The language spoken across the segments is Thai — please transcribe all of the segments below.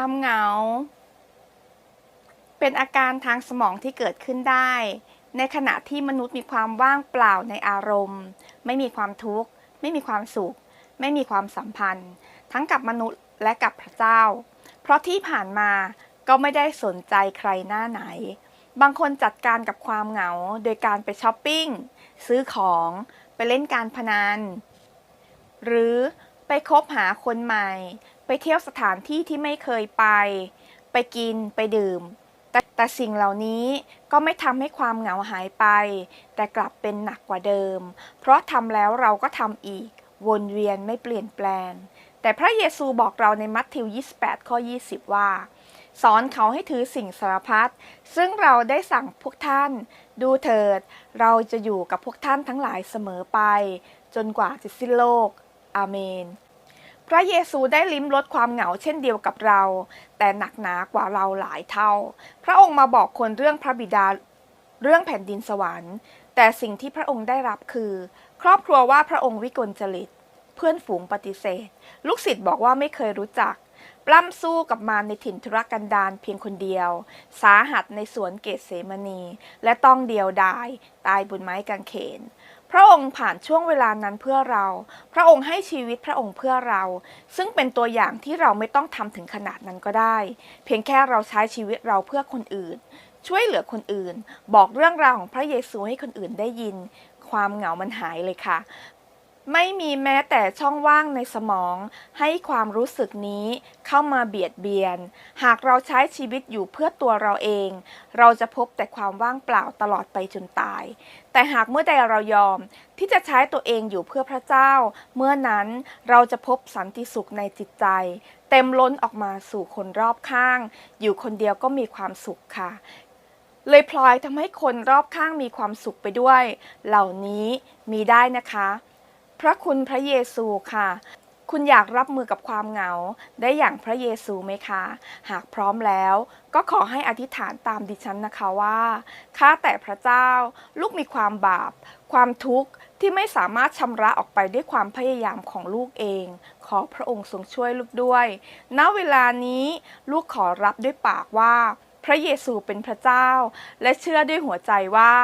ความเหงา เป็นอาการทางสมองที่เกิดขึ้นได้ ในขณะที่มนุษย์มีความว่างเปล่าในอารมณ์ ไม่มีความทุกข์ ไม่มีความสุข ไม่มีความสัมพันธ์ ทั้งกับมนุษย์และกับพระเจ้า เพราะที่ผ่านมาก็ไม่ได้สนใจใครหน้าไหน บางคนจัดการกับความเหงาโดยการไปช้อปปิ้ง ซื้อของ ไปเล่นการพนัน หรือไปคบหาคนใหม่ ไปเที่ยวสถานที่ที่ไม่เคยไป ไปกินไปดื่ม แต่แต่สิ่งเหล่านี้ก็ไม่ทำให้ความเหงาหายไป แต่กลับเป็นหนักกว่าเดิม เพราะทำแล้วเราก็ทำอีก วนเวียนไม่เปลี่ยนแปลง แต่พระเยซูบอกเราในมัทธิว 28 ข้อ 20 ว่า สอนเขาให้ถือสิ่งสารพัด ซึ่งเราได้สั่งพวกท่าน ดูเถิด เราจะอยู่กับพวกท่านทั้งหลายเสมอไป จนกว่าจะสิ้นโลก อาเมน พระเยซูได้ลิ้มรสความเหงาเช่นเดียวกับเรา แต่หนักหนากว่าเราหลายเท่า พระองค์มาบอกคนเรื่องพระบิดาเรื่องแผ่นดินสวรรค์ แต่สิ่งที่พระองค์ได้รับคือ ครอบครัวว่าพระองค์วิกลจริต เพื่อนฝูงปฏิเสธ ลูกศิษย์บอกว่าไม่เคยรู้จัก ปล้ำสู้กับมารในถิ่นธุรกันดารเพียงคนเดียว สาหัสในสวนเกตเสมณี และต้องเดียวดาย ตายบนไม้กางเขน พระองค์ผ่านช่วงเวลานั้นเพื่อเรา พระองค์ให้ชีวิตพระองค์เพื่อเรา ซึ่งเป็นตัวอย่างที่เราไม่ต้องทำถึงขนาดนั้นก็ได้ เพียงแค่เราใช้ชีวิตเราเพื่อคนอื่น ช่วยเหลือคนอื่น บอกเรื่องราวของพระเยซูให้คนอื่นได้ยิน ความเหงามันหายเลยค่ะ ไม่มีแม้แต่ช่องว่างในสมองให้ความรู้สึกนี้เข้ามาเบียดเบียน หากเราใช้ชีวิตอยู่เพื่อตัวเราเอง เราจะพบแต่ความว่างเปล่าตลอดไปจนตาย แต่หากเมื่อใดเรายอมที่จะใช้ตัวเองอยู่เพื่อพระเจ้า เมื่อนั้นเราจะพบสันติสุขในจิตใจ เต็มล้นออกมาสู่คนรอบข้าง อยู่คนเดียวก็มีความสุขค่ะ เลยพลอยทำให้คนรอบข้างมีความสุขไปด้วย เหล่านี้มีได้นะคะ พระคุณพระเยซูค่ะ คุณอยากรับมือกับความเหงาได้อย่างพระเยซูไหมคะ หากพร้อมแล้ว ก็ขอให้อธิษฐานตามดิฉันนะคะว่าข้าแต่พระเจ้า ลูกมีความบาป ความทุกข์ที่ไม่สามารถชำระออกไปด้วยความพยายามของลูกเอง ขอพระองค์ทรงช่วยลูกด้วย ณ เวลานี้ลูกขอรับด้วยปากว่า พระเยซูเป็นพระเจ้า และเชื่อด้วยหัวใจว่า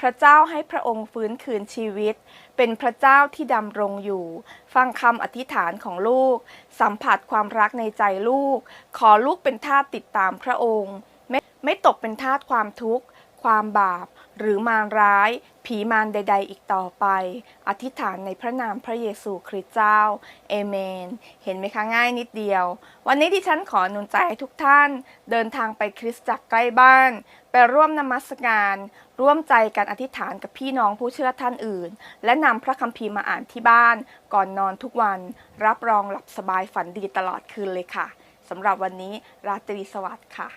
พระเจ้าให้พระองค์ฟื้นคืนชีวิต เป็นพระเจ้าที่ดำรงอยู่ ฟังคำอธิษฐานของลูก สัมผัสความรักในใจลูก ขอลูกเป็นทาสติดตามพระองค์ ไม่ไม่ตกเป็นทาสความทุกข์ ความบาป หรือมารร้าย ผีมารใด ๆ อีกต่อไป อธิษฐานในพระนามพระเยซูคริสต์เจ้า เอเมน เห็นไหมคะง่ายนิดเดียว วันนี้ที่ฉันขอหนุนใจให้ทุกท่าน เดินทางไปคริสตจักรใกล้บ้าน ไปร่วมนมัสการ ร่วมใจกันอธิษฐานกับพี่น้องผู้เชื่อท่านอื่น และนำพระคัมภีร์มาอ่านที่บ้าน ก่อนนอนทุกวัน รับรองหลับสบายฝันดีตลอดคืนเลยค่ะสำหรับวันนี้ราตรีสวัสดิ์ค่ะ